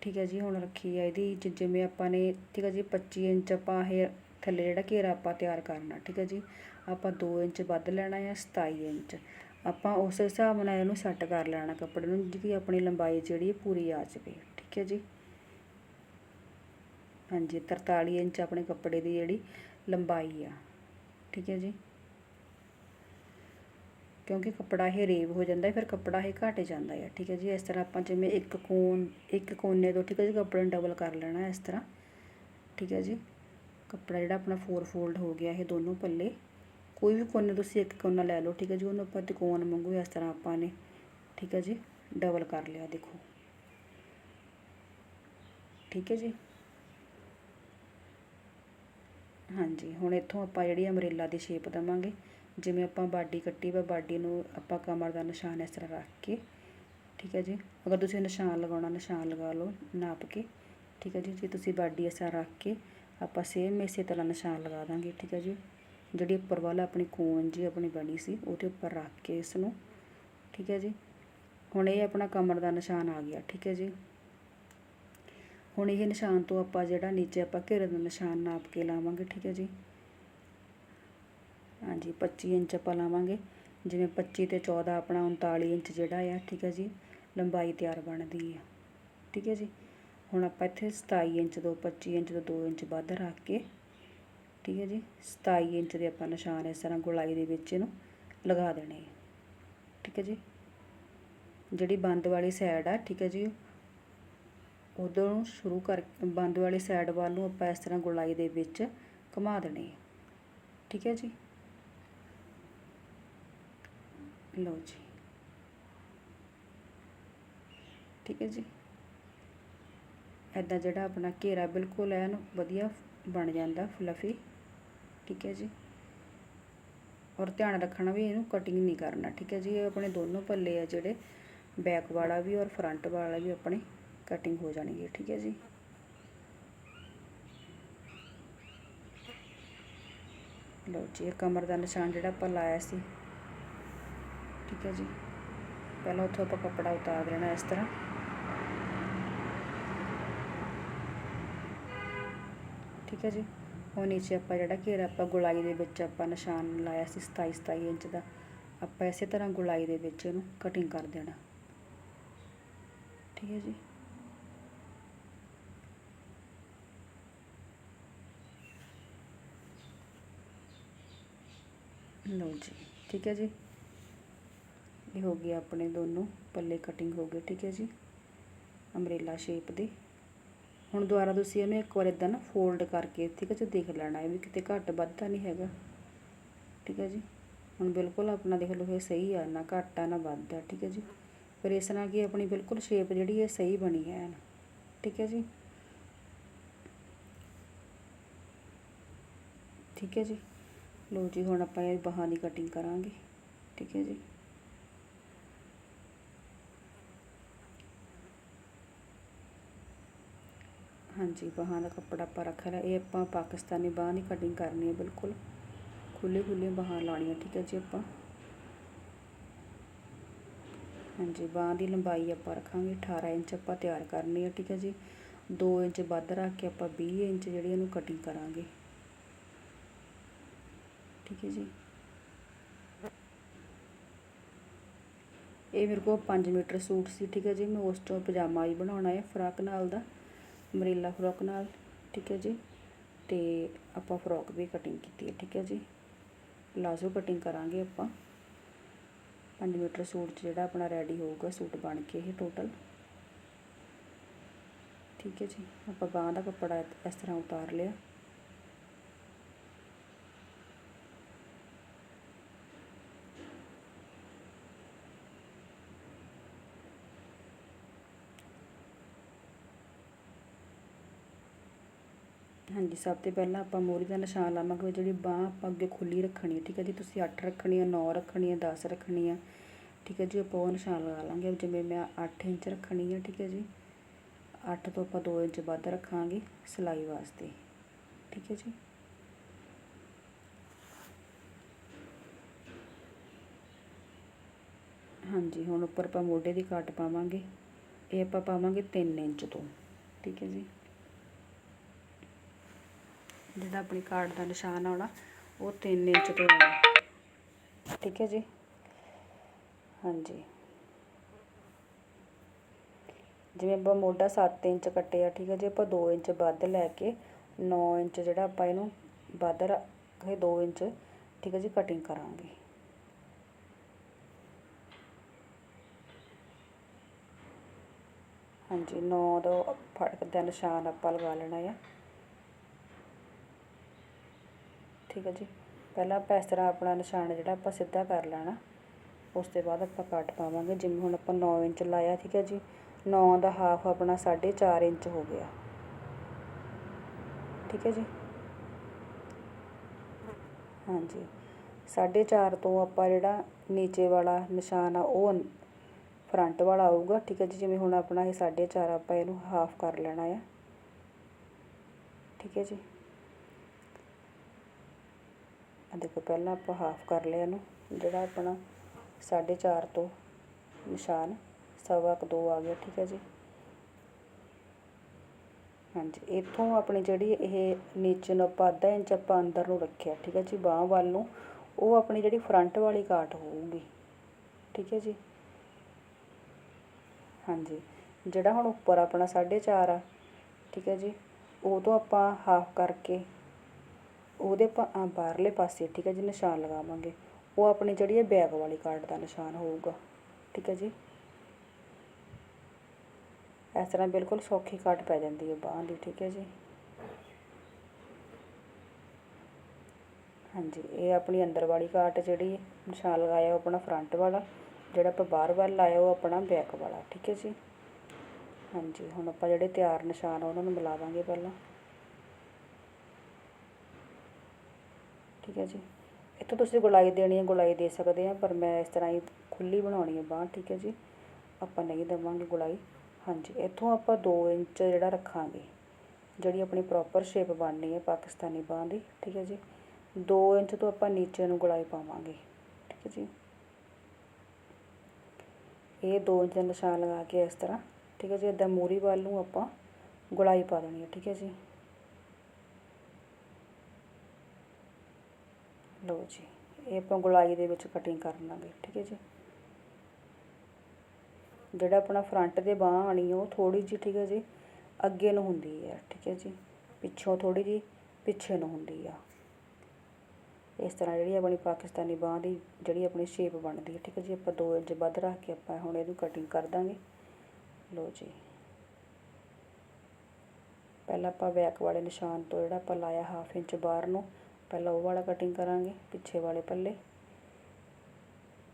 A: ਠੀਕ ਹੈ ਜੀ, ਹੁਣ ਰੱਖੀ ਆ ਇਹਦੀ ਜਿਵੇਂ ਆਪਾਂ ਨੇ, ਠੀਕ ਹੈ ਜੀ 25 ਇੰਚ ਆਪਾਂ ਇਹ ਥੱਲੇ ਜਿਹੜਾ ਘੇਰਾ ਆਪਾਂ ਤਿਆਰ ਕਰਨਾ, ਠੀਕ ਹੈ ਜੀ? ਆਪਾਂ 2 ਇੰਚ ਵੱਧ ਲੈਣਾ ਹੈ 27 ਇੰਚ। ਆਪਾਂ ਉਸ ਹਿਸਾਬ ਨਾਲ ਇਹਨੂੰ ਸੈੱਟ ਕਰ ਲੈਣਾ ਕੱਪੜੇ ਨੂੰ, ਜਿਹਦੀ ਆਪਣੀ ਲੰਬਾਈ ਜਿਹੜੀ ਪੂਰੀ ਆ ਜਾਵੇ, ਠੀਕ ਹੈ ਜੀ? ਹਾਂਜੀ 43 ਇੰਚ ਆਪਣੇ ਕੱਪੜੇ ਦੀ ਜਿਹੜੀ ਲੰਬਾਈ ਆ, ਠੀਕ ਹੈ ਜੀ? ਕਿਉਂਕਿ ਕੱਪੜਾ ਇਹ ਰੇਵ ਹੋ ਜਾਂਦਾ, ਫਿਰ ਕੱਪੜਾ ਇਹ ਘਟ ਜਾਂਦਾ ਹੈ ਠੀਕ ਹੈ ਜੀ? ਇਸ ਤਰ੍ਹਾਂ ਆਪਾਂ ਜਿਵੇਂ ਇੱਕ ਕੋਨ, ਇੱਕ ਕੋਨੇ ਤੋਂ, ਠੀਕ ਹੈ ਜੀ, ਕੱਪੜੇ ਨੂੰ ਡਬਲ ਕਰ ਲੈਣਾ ਇਸ ਤਰ੍ਹਾਂ, ਠੀਕ ਹੈ ਜੀ? ਕੱਪੜਾ ਜਿਹੜਾ ਆਪਣਾ 4 ਫੋਲਡ ਹੋ ਗਿਆ, ਇਹ ਦੋਨੋਂ ਪੱਲੇ। ਕੋਈ ਵੀ ਕੋਨੇ ਤੁਸੀਂ ਇੱਕ ਕੋਨਾ ਲੈ ਲਓ, ਠੀਕ ਹੈ ਜੀ, ਉਹਨੂੰ ਆਪਾਂ ਤਿਕੋਣ ਵਾਂਗੂ ਇਸ ਤਰ੍ਹਾਂ ਆਪਾਂ ਨੇ, ਠੀਕ ਹੈ ਜੀ ਡਬਲ ਕਰ ਲਿਆ, ਦੇਖੋ। ਠੀਕ ਹੈ ਜੀ। ਹਾਂਜੀ, ਹੁਣ ਇੱਥੋਂ ਆਪਾਂ ਜਿਹੜੀ ਅਮਰੇਲਾ ਦੀ ਸ਼ੇਪ ਦੇਵਾਂਗੇ, ਜਿਵੇਂ ਆਪਾਂ ਬਾਡੀ ਕੱਟੀ ਵਾ, ਬਾਡੀ ਨੂੰ ਆਪਾਂ ਕਮਰ ਦਾ ਨਿਸ਼ਾਨ ਇਸ ਤਰ੍ਹਾਂ ਰੱਖ ਕੇ, ਠੀਕ ਹੈ ਜੀ। ਅਗਰ ਤੁਸੀਂ ਨਿਸ਼ਾਨ ਲਗਾਉਣਾ, ਨਿਸ਼ਾਨ ਲਗਾ ਲਓ, ਨਾਪ ਕੇ, ਠੀਕ ਹੈ ਜੀ, ਜੇ ਤੁਸੀਂ ਬਾਡੀ ਇਸ ਤਰ੍ਹਾਂ ਰੱਖ ਕੇ ਆਪਾਂ ਸੇਮ ਇਸੇ ਤਰ੍ਹਾਂ ਨਿਸ਼ਾਨ ਲਗਾ ਦਾਂਗੇ, ਠੀਕ ਹੈ ਜੀ। ਜਿਹੜੀ ਉੱਪਰ ਵਾਲਾ ਆਪਣੀ ਕੋਨ ਜੀ ਆਪਣੀ ਬਣੀ ਸੀ, ਉਹਦੇ ਉੱਪਰ ਰੱਖ ਕੇ ਇਸ ਨੂੰ ਠੀਕ ਹੈ ਜੀ। ਹੁਣ ਇਹ ਆਪਣਾ ਕਮਰ ਦਾ ਨਿਸ਼ਾਨ ਆ ਗਿਆ, ਠੀਕ ਹੈ ਜੀ। ਹੁਣ ਇਹ ਨਿਸ਼ਾਨ ਤੋਂ ਆਪਾਂ ਜਿਹੜਾ ਨੀਚੇ ਆਪਾਂ ਘੇਰੇ ਦਾ ਨਿਸ਼ਾਨ ਨਾਪ ਕੇ ਲਾਵਾਂਗੇ, ਠੀਕ ਹੈ ਜੀ। ਹਾਂਜੀ 25 ਇੰਚ ਆਪਾਂ ਲਾਵਾਂਗੇ। ਜਿਵੇਂ 25 ਤੇ 14 ਆਪਣਾ 39 ਇੰਚ ਜਿਹੜਾ ਆ, ਠੀਕ ਹੈ ਜੀ। ਲੰਬਾਈ ਤਿਆਰ ਬਣਦੀ ਆ, ਠੀਕ ਹੈ ਜੀ। ਹੁਣ ਆਪਾਂ ਇੱਥੇ 27 ਇੰਚ ਤੋਂ 25 ਇੰਚ ਤੋਂ 2 ਇੰਚ ਵੱਧ ਰੱਖ ਕੇ, ਠੀਕ ਹੈ ਜੀ 27 ਇੰਚ ਦੇ ਆਪਾਂ ਨਿਸ਼ਾਨ ਇਸ ਤਰ੍ਹਾਂ ਗੋਲਾਈ ਦੇ ਵਿੱਚ ਇਹਨੂੰ ਲਗਾ ਦੇਣੇ ਠੀਕ ਹੈ ਜੀ। ਜਿਹੜੀ ਬੰਦ ਵਾਲੀ ਸਾਈਡ ਆ, ਠੀਕ ਹੈ ਜੀ, ਉਧਰੋਂ ਸ਼ੁਰੂ ਕਰ, ਬੰਦ ਵਾਲੀ ਸਾਈਡ ਵੱਲ ਨੂੰ ਆਪਾਂ ਇਸ ਤਰ੍ਹਾਂ ਗੋਲਾਈ ਦੇ ਵਿੱਚ ਘੁਮਾ ਦੇਣੇ ਠੀਕ ਹੈ ਜੀ। ਲਓ ਜੀ। ਠੀਕ ਹੈ ਜੀ। ਇੱਦਾਂ ਜਿਹੜਾ ਆਪਣਾ ਘੇਰਾ ਬਿਲਕੁਲ ਐਨ ਵਧੀਆ ਬਣ ਜਾਂਦਾ, ਫਲਫੀ। ਠੀਕ ਹੈ ਜੀ। ਔਰ ਧਿਆਨ ਰੱਖਣਾ ਵੀ ਇਹਨੂੰ ਕਟਿੰਗ ਨਹੀਂ ਕਰਨਾ, ਠੀਕ ਹੈ ਜੀ। ਇਹ ਆਪਣੇ ਦੋਨੋਂ ਪੱਲੇ ਆ ਜਿਹੜੇ ਬੈਕ ਵਾਲਾ ਵੀ ਔਰ ਫਰੰਟ ਵਾਲਾ ਵੀ ਆਪਣੇ ਕਟਿੰਗ ਹੋ ਜਾਣਗੇ, ਠੀਕ ਹੈ ਜੀ। ਲਓ ਜੀ, ਇਹ ਕਮਰ ਦਾ ਨਿਸ਼ਾਨ ਜਿਹੜਾ ਆਪਾਂ ਲਾਇਆ ਸੀ। ਠੀਕ ਹੈ ਜੀ। ਪਹਿਲਾਂ ਉੱਥੋਂ ਆਪਾਂ ਕੱਪੜਾ ਉਤਾਰ ਦੇਣਾ ਇਸ ਤਰ੍ਹਾਂ। ਠੀਕ ਹੈ ਜੀ। ਉਹ ਨੀਚੇ ਆਪਾਂ ਜਿਹੜਾ ਘੇਰਾ ਆਪਾਂ ਗੁਲਾਈ ਦੇ ਵਿੱਚ ਆਪਾਂ ਨਿਸ਼ਾਨ ਲਾਇਆ ਸੀ 27 27 ਇੰਚ ਦਾ, ਆਪਾਂ ਇਸੇ ਤਰ੍ਹਾਂ ਗੁਲਾਈ ਦੇ ਵਿੱਚ ਇਹਨੂੰ ਕਟਿੰਗ ਕਰ ਦੇਣਾ। ਠੀਕ ਹੈ ਜੀ। ਲਓ ਜੀ, ਠੀਕ ਹੈ ਜੀ। ਇਹ ਹੋ ਗਿਆ ਆਪਣੇ ਦੋਨੋਂ ਪੱਲੇ ਕਟਿੰਗ ਹੋ ਗਈ ਠੀਕ ਹੈ ਜੀ। ਅੰਬ੍ਰੇਲਾ ਸ਼ੇਪ ਦੀ। ਹੁਣ ਦੁਬਾਰਾ ਤੁਸੀਂ ਇਹਨੂੰ ਇੱਕ ਵਾਰ ਇਦਾਂ ਨਾ ਫੋਲਡ ਕਰਕੇ, ਠੀਕ ਹੈ ਜੀ, ਦੇਖ ਲੈਣਾ ਹੈ ਵੀ ਕਿਤੇ ਘੱਟ ਵੱਧ ਤਾਂ ਨਹੀਂ ਹੈਗਾ। ਠੀਕ ਹੈ ਜੀ, ਹੁਣ ਬਿਲਕੁਲ ਆਪਣਾ ਦੇਖ ਲਓ, ਇਹ ਸਹੀ ਆ, ਨਾ ਘੱਟ ਆ, ਨਾ ਵੱਧ ਆ ਠੀਕ ਹੈ ਜੀ। ਫਿਰ ਇਸ ਨਾਲ ਕੀ ਆਪਣੀ ਬਿਲਕੁਲ ਸ਼ੇਪ ਜਿਹੜੀ ਹੈ ਸਹੀ ਬਣੀ ਹੈ। ਐਨ ਠੀਕ ਹੈ ਜੀ। ਠੀਕ ਹੈ ਜੀ। ਲਓ ਜੀ, ਹੁਣ ਆਪਾਂ ਇਹ ਬਾਹਾਂ ਦੀ ਕਟਿੰਗ ਕਰਾਂਗੇ। ਠੀਕ ਹੈ ਜੀ। ਹਾਂਜੀ ਬਾਹਾਂ ਦਾ ਕੱਪੜਾ ਆਪਾਂ ਰੱਖ ਲਿਆ। ਇਹ ਆਪਾਂ ਪਾਕਿਸਤਾਨੀ ਬਾਹਾਂ ਦੀ ਕਟਿੰਗ ਕਰਨੀ ਹੈ, ਬਿਲਕੁਲ। ਖੁੱਲੇ ਖੁੱਲੇ ਬਾਹਾਂ ਲਾਉਣੀਆਂ, ਠੀਕ ਹੈ ਜੀ ਆਪਾਂ। ਹਾਂਜੀ, ਬਾਹਾਂ ਦੀ ਲੰਬਾਈ ਆਪਾਂ ਰੱਖਾਂਗੇ 18 ਇੰਚ ਆਪਾਂ ਤਿਆਰ ਕਰਨੀ ਹੈ, ਠੀਕ ਹੈ ਜੀ। 2 ਇੰਚ ਵੱਧ ਰੱਖ ਕੇ ਆਪਾਂ 20 ਇੰਚ ਜਿਹੜੀ ਇਹਨੂੰ ਕਟਿੰਗ ਕਰਾਂਗੇ। ਠੀਕ ਹੈ ਜੀ। ਇਹ ਮੇਰੇ ਕੋਲ 5 ਮੀਟਰ ਸੂਟ ਸੀ, ਠੀਕ ਹੈ ਜੀ। ਮੈਂ ਉਸ ਤੋਂ ਪਜਾਮਾ ਹੀ ਬਣਾਉਣਾ ਹੈ, ਫਰਾਕ ਨਾਲ ਦਾ। ਮਰੀਲਾ ਫਰੋਕ ਨਾਲ, ਠੀਕ ਹੈ ਜੀ? ਤੇ ਆਪਾਂ ਫਰੋਕ ਵੀ ਕਟਿੰਗ ਕੀਤੀ ਹੈ, ਠੀਕ ਹੈ ਜੀ? ਪਲਾਜ਼ੋ ਕਟਿੰਗ ਕਰਾਂਗੇ ਆਪਾਂ। 5 ਮੀਟਰ ਸੂਟ 'ਚ ਜਿਹੜਾ ਆਪਣਾ ਰੈਡੀ ਹੋਊਗਾ, ਸੂਟ ਬਣ ਕੇ ਇਹ ਟੋਟਲ ਠੀਕ ਹੈ ਜੀ? ਆਪਾਂ ਬਾਹਾਂ ਦਾ ਕੱਪੜਾ ਇਸ ਤਰ੍ਹਾਂ ਉਤਾਰ ਲਿਆ। ਹਾਂਜੀ, ਸਭ ਤੋਂ ਪਹਿਲਾਂ ਆਪਾਂ ਮੋਰੀ ਦਾ ਨਿਸ਼ਾਨ ਲਾਵਾਂਗੇ ਜਿਹੜੀ ਬਾਹ ਆਪਾਂ ਅੱਗੇ ਖੁੱਲੀ ਰੱਖਣੀ ਹੈ, ਠੀਕ ਹੈ ਜੀ? ਤੁਸੀਂ 8 ਰੱਖਣੀ ਹੈ 9 ਰੱਖਣੀ ਹੈ 10 ਰੱਖਣੀ ਹੈ, ਠੀਕ ਹੈ ਜੀ? ਆਪਾਂ ਉਹ ਨਿਸ਼ਾਨ ਲਗਾ ਲਾਂਗੇ। ਜਿਵੇਂ ਮੈਂ 8 ਇੰਚ ਰੱਖਣੀ ਹੈ, ਠੀਕ ਹੈ ਜੀ? 8 ਤੋਂ ਆਪਾਂ 2 ਇੰਚ ਵੱਧ ਰੱਖਾਂਗੇ ਸਿਲਾਈ ਵਾਸਤੇ, ਠੀਕ ਹੈ ਜੀ? ਹਾਂਜੀ, ਹੁਣ ਉੱਪਰ ਆਪਾਂ ਮੋਢੇ ਦੀ ਕੱਟ ਪਾਵਾਂਗੇ। ਇਹ ਆਪਾਂ ਪਾਵਾਂਗੇ 3 ਇੰਚ ਤੋਂ, ਠੀਕ ਹੈ ਜੀ? ਜਿਹੜਾ ਆਪਣੀ ਕਾਰਡ ਦਾ ਨਿਸ਼ਾਨ ਆਉਣਾ, ਉਹ 3 ਇੰਚ ਤੋਂ ਆਉਣਾ। ਠੀਕ ਹੈ ਜੀ? ਹਾਂਜੀ। ਜਿਵੇਂ ਆਪਾਂ ਮੋਢਾ 7 ਇੰਚ ਕੱਟਿਆ, ਠੀਕ ਹੈ ਜੀ? ਆਪਾਂ 2 ਇੰਚ ਵੱਧ ਲੈ ਕੇ 9 ਇੰਚ ਜਿਹੜਾ ਆਪਾਂ ਇਹਨੂੰ ਵੱਧ ਰੱਖ ਕੇ 2 ਇੰਚ, ਠੀਕ ਹੈ ਜੀ? ਕਟਿੰਗ ਕਰਾਂਗੇ। ਹਾਂਜੀ 9 ਦਾ ਫੜਕ ਦਾ ਨਿਸ਼ਾਨ ਆਪਾਂ ਲਗਾ ਲੈਣਾ ਹੈ ਠੀਕ ਹੈ ਜੀ। ਪਹਿਲਾਂ ਆਪਾਂ ਇਸ ਤਰ੍ਹਾਂ ਆਪਣਾ ਨਿਸ਼ਾਨ ਜਿਹੜਾ ਆਪਾਂ ਸਿੱਧਾ ਕਰ ਲੈਣਾ। ਉਸ ਤੋਂ ਬਾਅਦ ਆਪਾਂ ਕੱਟ ਪਾਵਾਂਗੇ। ਜਿਵੇਂ ਹੁਣ ਆਪਾਂ 9 ਇੰਚ ਲਾਇਆ, ਠੀਕ ਹੈ ਜੀ। 9 ਦਾ ਹਾਫ ਆਪਣਾ 4.5 ਇੰਚ ਹੋ ਗਿਆ। ਠੀਕ ਹੈ ਜੀ। ਹਾਂਜੀ। 4.5 ਤੋਂ ਆਪਾਂ ਜਿਹੜਾ ਨੀਚੇ ਵਾਲਾ ਨਿਸ਼ਾਨ ਆ, ਉਹ ਫਰੰਟ ਵਾਲਾ ਆਊਗਾ। ਠੀਕ ਹੈ ਜੀ। ਜਿਵੇਂ ਹੁਣ ਆਪਣਾ ਇਹ 4.5 ਆਪਾਂ ਇਹਨੂੰ ਹਾਫ ਕਰ ਲੈਣਾ ਆ। ਠੀਕ ਹੈ ਜੀ। ਆ ਦੇਖੋ, ਪਹਿਲਾਂ ਆਪਾਂ ਹਾਫ ਕਰ ਲਿਆ ਇਹਨੂੰ। ਜਿਹੜਾ ਆਪਣਾ 4.5 ਤੋਂ ਨਿਸ਼ਾਨ, ਸਵਾ ਕੁ 2 ਆ ਗਿਆ, ਠੀਕ ਹੈ ਜੀ। ਹਾਂਜੀ, ਇੱਥੋਂ ਆਪਣੀ ਜਿਹੜੀ ਇਹ ਨੀਚੇ ਨੂੰ ਆਪਾਂ ਅੱਧਾ ਇੰਚ ਆਪਾਂ ਅੰਦਰ ਨੂੰ ਰੱਖਿਆ, ਠੀਕ ਹੈ ਜੀ, ਬਾਹ ਵੱਲ ਨੂੰ, ਉਹ ਆਪਣੀ ਜਿਹੜੀ ਫਰੰਟ ਵਾਲੀ ਕਾਟ ਹੋਊਗੀ, ਠੀਕ ਹੈ ਜੀ। ਹਾਂਜੀ, ਜਿਹੜਾ ਹੁਣ ਉੱਪਰ ਆਪਣਾ 4.5 ਆ, ਠੀਕ ਹੈ ਜੀ, ਉਹ ਤੋਂ ਆਪਾਂ ਹਾਫ ਕਰਕੇ ਉਹਦੇ ਆਪਾਂ ਬਾਹਰਲੇ ਪਾਸੇ, ਠੀਕ ਹੈ ਜੀ, ਨਿਸ਼ਾਨ ਲਗਾਵਾਂਗੇ। ਉਹ ਆਪਣੀ ਜਿਹੜੀ ਹੈ ਬੈਕ ਵਾਲੀ ਕਾਰਡ ਦਾ ਨਿਸ਼ਾਨ ਹੋਊਗਾ, ਠੀਕ ਹੈ ਜੀ। ਇਸ ਤਰ੍ਹਾਂ ਬਿਲਕੁਲ ਸੌਖੀ ਕੱਟ ਪੈ ਜਾਂਦੀ ਹੈ ਬਾਹਾਂ ਦੀ, ਠੀਕ ਹੈ ਜੀ। ਹਾਂਜੀ, ਇਹ ਆਪਣੀ ਅੰਦਰ ਵਾਲੀ ਕਾਟ ਜਿਹੜੀ ਨਿਸ਼ਾਨ ਲਗਾਇਆ, ਉਹ ਆਪਣਾ ਫਰੰਟ ਵਾਲਾ, ਜਿਹੜਾ ਆਪਾਂ ਬਾਹਰ ਵੱਲ ਲਾਇਆ, ਉਹ ਆਪਣਾ ਬੈਕ ਵਾਲਾ, ਠੀਕ ਹੈ ਜੀ। ਹਾਂਜੀ, ਹੁਣ ਆਪਾਂ ਜਿਹੜੇ ਤਿਆਰ ਨਿਸ਼ਾਨ ਉਹਨਾਂ ਨੂੰ ਮਿਲਾਵਾਂਗੇ ਪਹਿਲਾਂ। ਠੀਕ ਹੈ ਜੀ। ਇੱਥੋਂ ਤੁਸੀਂ ਗੁਲਾਈ ਦੇਣੀ ਹੈ, ਗੁਲਾਈ ਦੇ ਸਕਦੇ ਆ ਪਰ ਮੈਂ ਇਸ ਤਰ੍ਹਾਂ ਹੀ ਖੁੱਲੀ ਬਣਾਉਣੀ ਹੈ ਬਾਂਹ ਠੀਕ ਹੈ ਜੀ। ਆਪਾਂ ਨਹੀਂ ਦੇਵਾਂਗੇ ਗੁਲਾਈ। ਹਾਂਜੀ, ਇੱਥੋਂ ਆਪਾਂ 2 ਇੰਚ ਜਿਹੜਾ ਰੱਖਾਂਗੇ, ਜਿਹੜੀ ਆਪਣੀ ਪ੍ਰੋਪਰ ਸ਼ੇਪ ਬਣਨੀ ਹੈ ਪਾਕਿਸਤਾਨੀ ਬਾਂਹ ਦੀ, ਠੀਕ ਹੈ ਜੀ। 2 ਇੰਚ ਤੋਂ ਆਪਾਂ ਨੀਚੇ ਨੂੰ ਗੁਲਾਈ ਪਾਵਾਂਗੇ, ਠੀਕ ਹੈ ਜੀ। ਇਹ 2 ਇੰਚ ਦਾ ਨਿਸ਼ਾਨ ਲਗਾ ਕੇ ਇਸ ਤਰ੍ਹਾਂ, ਠੀਕ ਹੈ ਜੀ, ਇਦਾਂ ਮੂਰੀ ਵੱਲ ਨੂੰ ਆਪਾਂ ਗੁਲਾਈ ਪਾ ਦੇਣੀ ਹੈ, ਠੀਕ ਹੈ ਜੀ। ਲਓ ਜੀ, ਇਹ ਆਪਾਂ ਗੁਲਾਈ ਦੇ ਵਿੱਚ ਕਟਿੰਗ ਕਰ ਲਾਂਗੇ, ਠੀਕ ਹੈ ਜੀ। ਜਿਹੜਾ ਆਪਣਾ ਫਰੰਟ ਦੇ ਬਾਹ ਆਣੀ ਉਹ ਥੋੜੀ ਜਿਹੀ, ਠੀਕ ਹੈ ਜੀ, ਅੱਗੇ ਨੂੰ ਹੁੰਦੀ ਹੈ ਠੀਕ ਹੈ ਜੀ। ਪਿੱਛੋਂ ਥੋੜੀ ਜਿਹੀ, ਪਿੱਛੇ ਨੂੰ ਹੁੰਦੀ ਆ। ਇਸ ਤਰ੍ਹਾਂ ਜਿਹੜੀ ਆਪਣੀ ਪਾਕਿਸਤਾਨੀ ਬਾਹ ਦੀ ਜਿਹੜੀ ਆਪਣੀ ਸ਼ੇਪ ਬਣਦੀ ਹੈ ਠੀਕ ਹੈ ਜੀ, ਆਪਾਂ 2 ਇੰਚ ਵੱਧ ਰੱਖ ਕੇ ਆਪਾਂ ਹੁਣ ਇਹਨੂੰ ਕਟਿੰਗ ਕਰ ਦਾਂਗੇ। ਲਓ ਜੀ। ਪਹਿਲਾਂ ਆਪਾਂ ਬੈਕ ਵਾਲੇ ਨਿਸ਼ਾਨ ਤੋਂ ਜਿਹੜਾ ਆਪਾਂ ਲਾਇਆ ਹਾਫ ਇੰਚ ਬਾਹਰ ਨੂੰ ਪਹਿਲਾਂ ਉਹ ਵਾਲਾ ਕਟਿੰਗ ਕਰਾਂਗੇ, ਪਿੱਛੇ ਵਾਲੇ ਪੱਲੇ।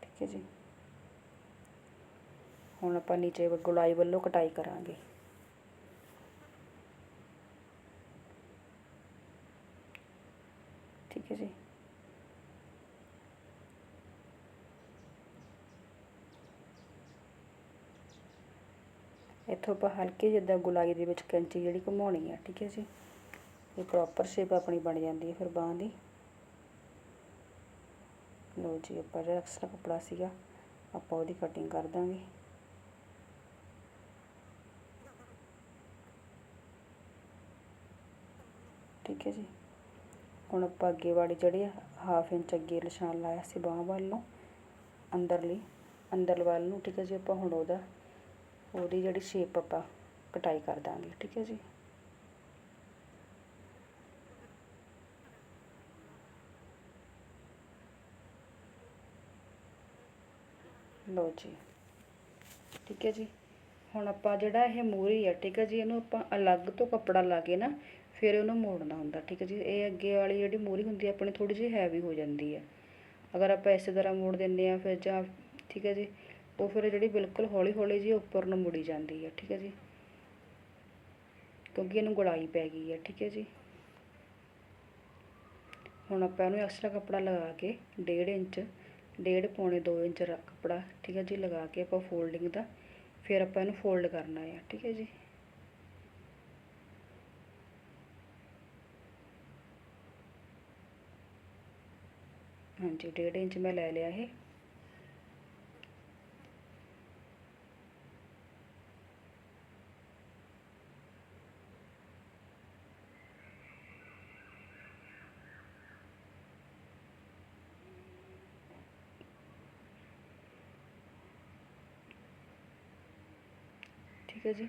A: ਠੀਕ ਹੈ ਜੀ। ਹੁਣ ਆਪਾਂ ਨੀਚੇ ਗੁਲਾਈ ਵੱਲੋਂ ਕਟਾਈ ਕਰਾਂਗੇ। ਠੀਕ ਹੈ ਜੀ। ਇੱਥੋਂ ਆਪਾਂ ਹਲਕੀ ਜਿੱਦਾਂ ਗੁਲਾਈ ਦੇ ਵਿੱਚ ਕੈਂਚੀ ਜਿਹੜੀ ਘੁਮਾਉਣੀ ਆ, ਠੀਕ ਹੈ ਜੀ। ਇਹ ਪ੍ਰੋਪਰ ਸ਼ੇਪ ਆਪਣੀ ਬਣ ਜਾਂਦੀ ਹੈ ਫਿਰ ਬਾਂਹ ਦੀ। ਲੋ ਜੀ, ਆਪਾਂ ਜਿਹੜਾ ਐਕਸਟਰਾ ਕੱਪੜਾ ਸੀਗਾ, ਆਪਾਂ ਉਹਦੀ ਕਟਿੰਗ ਕਰ ਦਾਂਗੇ। ਠੀਕ ਹੈ ਜੀ। ਹੁਣ ਆਪਾਂ ਅੱਗੇ ਵਾਲੀ ਜਿਹੜੀ ਹਾਫ ਇੰਚ ਅੱਗੇ ਨਿਸ਼ਾਨ ਲਾਇਆ ਸੀ ਬਾਂਹ ਵੱਲ ਨੂੰ, ਅੰਦਰਲੀ, ਅੰਦਰ ਵੱਲ ਨੂੰ, ਠੀਕ ਹੈ ਜੀ, ਆਪਾਂ ਹੁਣ ਉਹਦਾ, ਉਹਦੀ ਜਿਹੜੀ ਸ਼ੇਪ ਆਪਾਂ ਕਟਾਈ ਕਰ ਦਾਂਗੇ, ਠੀਕ ਹੈ ਜੀ। ਲੋ ਜੀ। ਠੀਕ ਹੈ ਜੀ। ਹੁਣ ਆਪਾਂ ਜਿਹੜਾ ਇਹ ਮੂਰੀ ਆ, ਠੀਕ ਹੈ ਜੀ, ਇਹਨੂੰ ਆਪਾਂ ਅਲੱਗ ਤੋਂ ਕੱਪੜਾ ਲਾ ਕੇ ਨਾ ਫਿਰ ਉਹਨੂੰ ਮੋੜਨਾ ਹੁੰਦਾ, ਠੀਕ ਹੈ ਜੀ। ਇਹ ਅੱਗੇ ਵਾਲੀ ਜਿਹੜੀ ਮੂਰੀ ਹੁੰਦੀ ਹੈ ਆਪਣੀ ਥੋੜੀ ਜਿਹੀ ਹੈਵੀ ਹੋ ਜਾਂਦੀ ਹੈ ਅਗਰ ਆਪਾਂ ਇਸੇ ਤਰ੍ਹਾਂ ਮੋੜ ਦਿੰਦੇ ਆ ਫਿਰ ਜਾਂ, ਠੀਕ ਹੈ ਜੀ, ਉਹ ਫਿਰ ਜਿਹੜੀ ਬਿਲਕੁਲ ਹੌਲੀ ਹੌਲੀ ਜੀ ਉੱਪਰ ਨੂੰ ਮੁੜੀ ਜਾਂਦੀ ਹੈ ਠੀਕ ਹੈ ਜੀ। ਕਿਉਂਕਿ ਇਹਨੂੰ ਗੁੜਾਈ ਪੈ ਗਈ ਹੈ ਠੀਕ ਹੈ ਜੀ। ਹੁਣ ਆਪਾਂ ਇਹਨੂੰ ਐਕਸਟਰਾ ਕੱਪੜਾ ਲਗਾ ਕੇ 1.5 ਇੰਚ, ਡੇਢ ਪੌਣੇ 2 ਇੰਚ ਰੱਖ ਕੱਪੜਾ, ਠੀਕ ਹੈ ਜੀ, ਲਗਾ ਕੇ ਆਪਾਂ ਫੋਲਡਿੰਗ ਦਾ, ਫਿਰ ਆਪਾਂ ਇਹਨੂੰ ਫੋਲਡ ਕਰਨਾ ਹੈ ਠੀਕ ਹੈ ਜੀ। ਹਾਂਜੀ 1.5 ਇੰਚ ਮੈਂ ਲੈ ਲਿਆ ਇਹ। ਠੀਕ ਹੈ ਜੀ।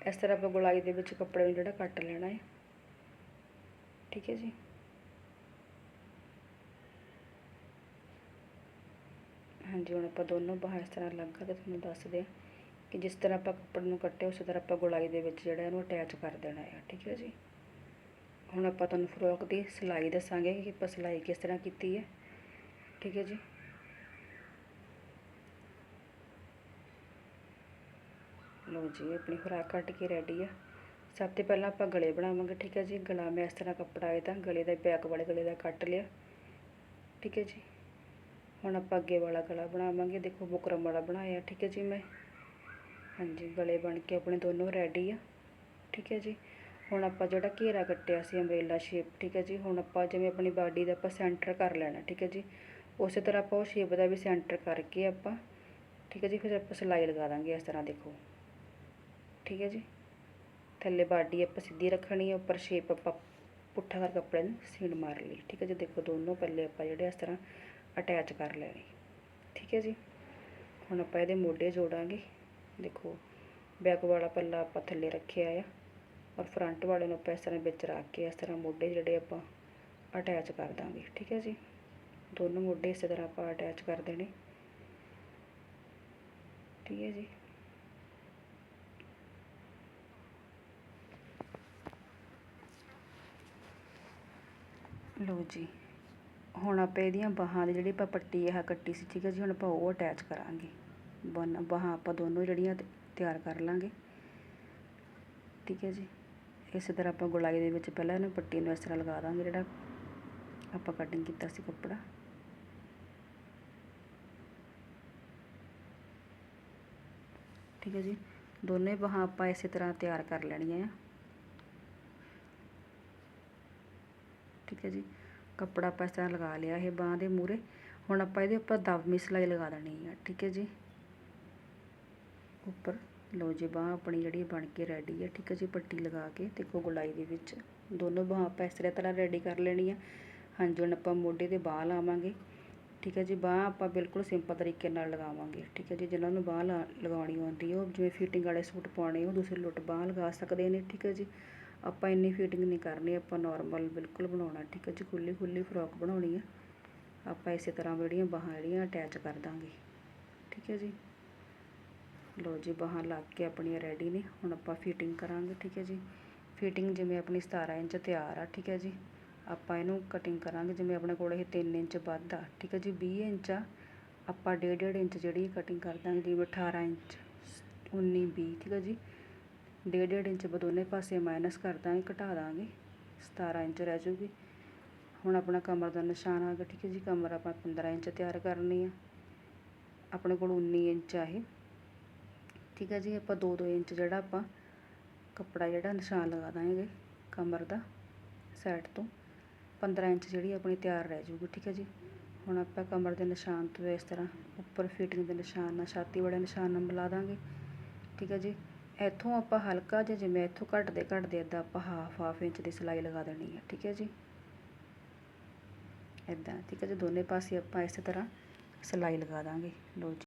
A: ਇਸ ਤਰ੍ਹਾਂ ਆਪਾਂ ਗੁਲਾਈ ਦੇ ਵਿੱਚ ਕੱਪੜੇ ਨੂੰ ਜਿਹੜਾ ਕੱਟ ਲੈਣਾ ਹੈ। ਠੀਕ ਹੈ ਜੀ। ਹਾਂਜੀ, ਹੁਣ ਆਪਾਂ ਦੋਨੋਂ ਬਾਹਾਂ ਇਸ ਤਰ੍ਹਾਂ ਲੱਗਾ ਤੇ ਤੁਹਾਨੂੰ ਦੱਸਦੇ ਆ ਕਿ ਜਿਸ ਤਰ੍ਹਾਂ ਆਪਾਂ ਕੱਪੜੇ ਨੂੰ ਕੱਟਿਆ ਉਸੇ ਤਰ੍ਹਾਂ ਆਪਾਂ ਗੁਲਾਈ ਦੇ ਵਿੱਚ ਜਿਹੜਾ ਇਹਨੂੰ ਅਟੈਚ ਕਰ ਦੇਣਾ ਹੈ। ਠੀਕ ਹੈ ਜੀ। ਹੁਣ ਆਪਾਂ ਤੁਹਾਨੂੰ ਫਰੋਕ ਦੀ ਸਿਲਾਈ ਦੱਸਾਂਗੇ ਕਿ ਆਪਾਂ ਸਿਲਾਈ ਕਿਸ ਤਰ੍ਹਾਂ ਕੀਤੀ ਹੈ। ਠੀਕ ਹੈ ਜੀ। ਲਓ ਜੀ ਆਪਣੀ ਫਰਾਕ ਕੱਟ ਕੇ ਰੈਡੀ ਆ। ਸਭ ਤੋਂ ਪਹਿਲਾਂ ਆਪਾਂ ਗਲੇ ਬਣਾਵਾਂਗੇ, ਠੀਕ ਹੈ ਜੀ? ਗਲਾ ਮੈਂ ਇਸ ਤਰ੍ਹਾਂ ਕੱਪੜਾ ਇਹਦਾ, ਗਲੇ ਦਾ ਬੈਕ ਵਾਲੇ ਗਲੇ ਦਾ ਕੱਟ ਲਿਆ। ਠੀਕ ਹੈ ਜੀ? ਹੁਣ ਆਪਾਂ ਅੱਗੇ ਵਾਲਾ ਗਲਾ ਬਣਾਵਾਂਗੇ, ਦੇਖੋ ਬੁਕਰਮ ਵਾਲਾ ਬਣਾਇਆ, ਠੀਕ ਹੈ ਜੀ ਮੈਂ? ਹਾਂਜੀ, ਗਲੇ ਬਣ ਕੇ ਆਪਣੇ ਦੋਨੋਂ ਰੈਡੀ ਆ। ਠੀਕ ਹੈ ਜੀ? ਹੁਣ ਆਪਾਂ ਜਿਹੜਾ ਘੇਰਾ ਕੱਟਿਆ ਸੀ ਅੰਬ੍ਰੇਲਾ ਸ਼ੇਪ ਠੀਕ ਹੈ ਜੀ? ਹੁਣ ਆਪਾਂ ਜਿਵੇਂ ਆਪਣੀ ਬਾਡੀ ਦਾ ਆਪਾਂ ਸੈਂਟਰ ਕਰ ਲੈਣਾ, ਠੀਕ ਹੈ ਜੀ? ਉਸੇ ਤਰ੍ਹਾਂ ਆਪਾਂ ਉਹ ਸ਼ੇਪ ਦਾ ਵੀ ਸੈਂਟਰ ਕਰਕੇ ਆਪਾਂ, ਠੀਕ ਹੈ ਜੀ? ਫਿਰ ਆਪਾਂ ਸਿਲਾਈ ਲਗਾ ਦਾਂਗੇ ਇਸ ਤਰ੍ਹਾਂ, ਦੇਖੋ। ਠੀਕ ਹੈ ਜੀ। ਥੱਲੇ ਬਾਡੀ ਆਪਾਂ ਸਿੱਧੀ ਰੱਖਣੀ ਹੈ, ਉੱਪਰ ਸ਼ੇਪ ਆਪਾਂ ਪੁੱਠਾ ਕਰ ਕੱਪੜੇ ਨੂੰ ਸੀਣ ਮਾਰ ਲਈ। ਠੀਕ ਹੈ ਜੀ, ਦੇਖੋ ਦੋਨੋਂ ਪੱਲੇ ਆਪਾਂ ਜਿਹੜੇ ਇਸ ਤਰ੍ਹਾਂ ਅਟੈਚ ਕਰ ਲੈਣੇ। ਠੀਕ ਹੈ ਜੀ। ਹੁਣ ਆਪਾਂ ਇਹਦੇ ਮੋਢੇ ਜੋੜਾਂਗੇ। ਦੇਖੋ ਬੈਕ ਵਾਲਾ ਪੱਲਾ ਆਪਾਂ ਥੱਲੇ ਰੱਖਿਆ ਆ ਔਰ ਫਰੰਟ ਵਾਲੇ ਨੂੰ ਆਪਾਂ ਇਸ ਤਰ੍ਹਾਂ ਵਿੱਚ ਰੱਖ ਕੇ ਇਸ ਤਰ੍ਹਾਂ ਮੋਢੇ ਜਿਹੜੇ ਆਪਾਂ ਅਟੈਚ ਕਰ ਦਾਂਗੇ। ਠੀਕ ਹੈ ਜੀ। ਦੋਨੋਂ ਮੋਢੇ ਇਸੇ ਤਰ੍ਹਾਂ ਆਪਾਂ ਅਟੈਚ ਕਰ ਦੇਣੇ। ਠੀਕ ਹੈ ਜੀ। ਲਓ ਜੀ, ਹੁਣ ਆਪਾਂ ਇਹਦੀਆਂ ਬਾਹਾਂ ਦੀ ਜਿਹੜੀ ਆਪਾਂ ਪੱਟੀ ਇਹ ਕੱਟੀ ਸੀ, ਠੀਕ ਹੈ ਜੀ, ਹੁਣ ਆਪਾਂ ਉਹ ਅਟੈਚ ਕਰਾਂਗੇ। ਬਨ, ਬਾਹਾਂ ਆਪਾਂ ਦੋਨੋਂ ਜਿਹੜੀਆਂ ਤਿਆਰ ਕਰ ਲਾਂਗੇ। ਠੀਕ ਹੈ ਜੀ, ਇਸੇ ਤਰ੍ਹਾਂ ਆਪਾਂ ਗੁਲਾਈ ਦੇ ਵਿੱਚ ਪਹਿਲਾਂ ਇਹਨੂੰ ਪੱਟੀ ਨੂੰ ਇਸ ਤਰ੍ਹਾਂ ਲਗਾ ਦਾਂਗੇ, ਜਿਹੜਾ ਆਪਾਂ ਕਟਿੰਗ ਕੀਤਾ ਸੀ ਕੱਪੜਾ। ਠੀਕ ਹੈ ਜੀ, ਦੋਨੇ ਬਾਹਾਂ ਆਪਾਂ ਇਸੇ ਤਰ੍ਹਾਂ ਤਿਆਰ ਕਰ ਲੈਣੀਆਂ ਆ ਠੀਕ ਹੈ ਜੀ। ਕੱਪੜਾ ਆਪਾਂ ਇਸ ਤਰ੍ਹਾਂ ਲਗਾ ਲਿਆ ਇਹ ਬਾਹ ਦੇ ਮੂਰੇ ਹੁਣ ਆਪਾਂ ਇਹਦੇ ਉੱਪਰ ਦਬਮੀ ਸਿਲਾਈ ਲਗਾ ਦੇਣੀ ਹੈ ਠੀਕ ਹੈ ਜੀ। ਉੱਪਰ ਲਓ ਜੀ, ਬਾਹ ਆਪਣੀ ਜਿਹੜੀ ਬਣ ਕੇ ਰੈਡੀ ਹੈ ਠੀਕ ਹੈ ਜੀ, ਪੱਟੀ ਲਗਾ ਕੇ ਦੇਖੋ ਗੁਲਾਈ ਦੇ ਵਿੱਚ। ਦੋਨੋਂ ਬਾਹਾਂ ਆਪਾਂ ਇਸ ਤਰ੍ਹਾਂ ਤਰ੍ਹਾਂ ਰੈਡੀ ਕਰ ਲੈਣੀ ਆ। ਹਾਂਜੀ, ਹੁਣ ਆਪਾਂ ਮੋਢੇ ਤੇ ਬਾਹ ਲਾਵਾਂਗੇ। ਠੀਕ ਹੈ ਜੀ, ਬਾਹ ਆਪਾਂ ਬਿਲਕੁਲ ਸਿੰਪਲ ਤਰੀਕੇ ਨਾਲ ਲਗਾਵਾਂਗੇ। ਠੀਕ ਹੈ ਜੀ ਜਿਨ੍ਹਾਂ ਨੂੰ ਬਾਹ ਲਾ- ਲਗਾਉਣੀ ਆਉਂਦੀ ਹੈ ਉਹ ਜਿਵੇਂ ਫਿਟਿੰਗ ਵਾਲੇ ਸੂਟ ਪਾਉਣੇ, ਉਹ ਦੂਸਰੇ ਲੁੱਟ ਬਾਹ ਲਗਾ ਸਕਦੇ ਨੇ, ਠੀਕ ਹੈ ਜੀ। ਆਪਾਂ ਇੰਨੀ ਫਿਟਿੰਗ ਨਹੀਂ ਕਰਨੀ, ਆਪਾਂ ਨਾਰਮਲ ਬਿਲਕੁਲ ਬਣਾਉਣਾ, ਠੀਕ ਹੈ ਜੀ? ਖੁੱਲੀ ਖੁੱਲੀ ਫਰੋਕ ਬਣਾਉਣੀ ਹੈ ਆਪਾਂ ਇਸੇ ਤਰ੍ਹਾਂ ਜਿਹੜੀਆਂ ਬਾਹਾਂ ਜਿਹੜੀਆਂ ਅਟੈਚ ਕਰ ਦਾਂਗੇ, ਠੀਕ ਹੈ ਜੀ? ਲੋ ਜੀ, ਬਾਹਾਂ ਲੱਗ ਕੇ ਆਪਣੀਆਂ ਰੈਡੀ ਨੇ, ਹੁਣ ਆਪਾਂ ਫਿਟਿੰਗ ਕਰਾਂਗੇ, ਠੀਕ ਹੈ ਜੀ? ਫਿਟਿੰਗ ਜਿਵੇਂ ਆਪਣੀ 17 ਇੰਚ ਤਿਆਰ ਆ, ਠੀਕ ਹੈ ਜੀ? ਆਪਾਂ ਇਹਨੂੰ ਕਟਿੰਗ ਕਰਾਂਗੇ, ਜਿਵੇਂ ਆਪਣੇ ਕੋਲ ਇਹ 3 ਇੰਚ ਵੱਧ ਆ, ਠੀਕ ਹੈ ਜੀ? 20 ਇੰਚ ਆ, ਆਪਾਂ 1.5 ਇੰਚ ਜਿਹੜੀ ਕਟਿੰਗ ਕਰ ਦਾਂਗੇ, ਜਿਵੇਂ 18 ਇੰਚ 19 20 ਠੀਕ ਹੈ ਜੀ? 1.5 ਇੰਚ ਬ ਦੋਨੇ ਪਾਸੇ ਮਾਈਨਸ ਕਰ ਦਾਂਗੇ, ਘਟਾ ਦਾਂਗੇ 17 ਇੰਚ ਰਹਿ ਜੂਗੀ ਹੁਣ ਆਪਣਾ ਕਮਰ ਦਾ ਨਿਸ਼ਾਨ ਆ ਗਿਆ, ਠੀਕ ਹੈ ਜੀ, ਕਮਰ ਆਪਾਂ 15 ਇੰਚ ਤਿਆਰ ਕਰਨੀ ਆ। ਆਪਣੇ ਕੋਲ 19 ਇੰਚ ਆ ਇਹ। ਠੀਕ ਹੈ ਜੀ, ਆਪਾਂ 2-2 ਇੰਚ ਜਿਹੜਾ ਆਪਾਂ ਕੱਪੜਾ ਜਿਹੜਾ ਨਿਸ਼ਾਨ ਲਗਾ ਦਾਂਗੇ ਕਮਰ ਦਾ ਸਾਈਡ ਤੋਂ 15 ਇੰਚ ਜਿਹੜੀ ਆਪਣੀ ਤਿਆਰ ਰਹਿ ਜੂਗੀ ਠੀਕ ਹੈ ਜੀ। ਹੁਣ ਆਪਾਂ ਕਮਰ ਦੇ ਨਿਸ਼ਾਨ ਤੋਂ ਇਸ ਤਰ੍ਹਾਂ ਉੱਪਰ ਫਿਟਿੰਗ ਦੇ ਨਿਸ਼ਾਨ ਨਾਲ, ਛਾਤੀ ਵਾਲੇ ਨਿਸ਼ਾਨ ਨਾਲ ਮਿਲਾ ਦਾਂਗੇ, ਠੀਕ ਹੈ ਜੀ। ਇੱਥੋਂ ਆਪਾਂ ਹਲਕਾ ਜਿਹਾ ਜਿਵੇਂ ਇੱਥੋਂ ਘਟਦੇ ਘਟਦੇ ਇੱਦਾਂ ਆਪਾਂ ਹਾਫ ਹਾਫ ਇੰਚ ਦੀ ਸਿਲਾਈ ਲਗਾ ਦੇਣੀ ਹੈ ਠੀਕ ਹੈ ਜੀ? ਇੱਦਾਂ ਠੀਕ ਹੈ ਜੀ, ਦੋਨੇ ਪਾਸੇ ਆਪਾਂ ਇਸੇ ਤਰ੍ਹਾਂ ਸਿਲਾਈ ਲਗਾ ਦਾਂਗੇ ਲੋ ਜੀ।